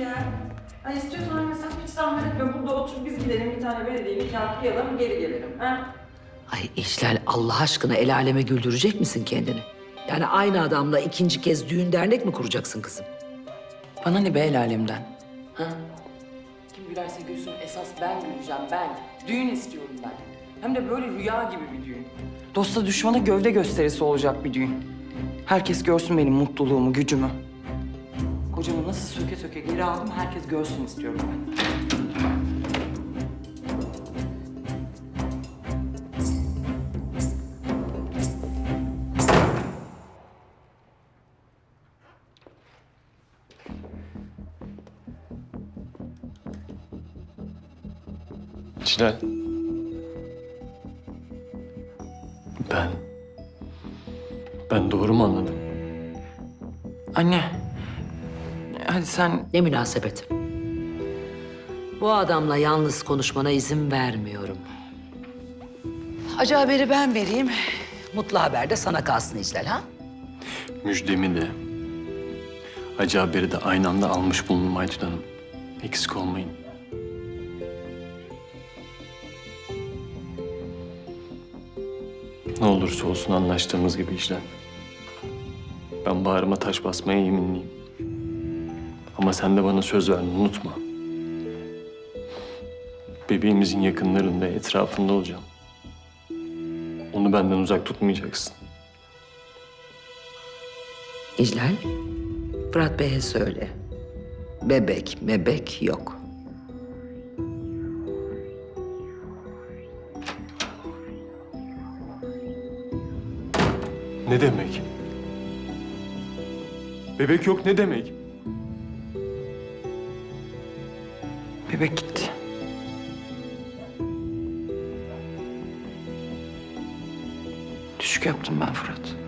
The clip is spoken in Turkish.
ya. Ay istiyorsan anne sen hiç zahmet etme. Burada otur biz gidelim bir tane belediye nikah kıyalım geri gelelim. Ha? Ay İclal Allah aşkına el aleme güldürecek misin kendini? Yani aynı adamla ikinci kez düğün dernek mi kuracaksın kızım? Bana ne be el alemden? Ha? Kim gülerse gülsün esas ben güleceğim ben. Düğün istiyorum ben. Hem de böyle rüya gibi bir düğün. Dosta düşmana gövde gösterisi olacak bir düğün. Herkes görsün benim mutluluğumu, gücümü. Kocamı nasıl söke söke geri aldım herkes görsün istiyorum ben. Hilal. Ben... Ben doğru mu anladım? Anne. Hadi sen Ne münasebet. Bu adamla yalnız konuşmana izin vermiyorum. Acı haberi ben vereyim. Mutlu haber de sana kalsın İclal ha? Müjdemi de... Acı haberi de aynı anda almış bulundum Aytun Hanım. Eksik olmayın. Ne olursa olsun anlaştığımız gibi işler. Ben bağrıma taş basmaya yeminliyim. Ama sen de bana söz verdin, unutma. Bebeğimizin yakınlarında, etrafında olacağım. Onu benden uzak tutmayacaksın. İclal, Fırat Bey'e söyle. Bebek, mebek yok. Ne demek? Bebek yok ne demek? Bebek gitti. Düşük yaptım ben Fırat.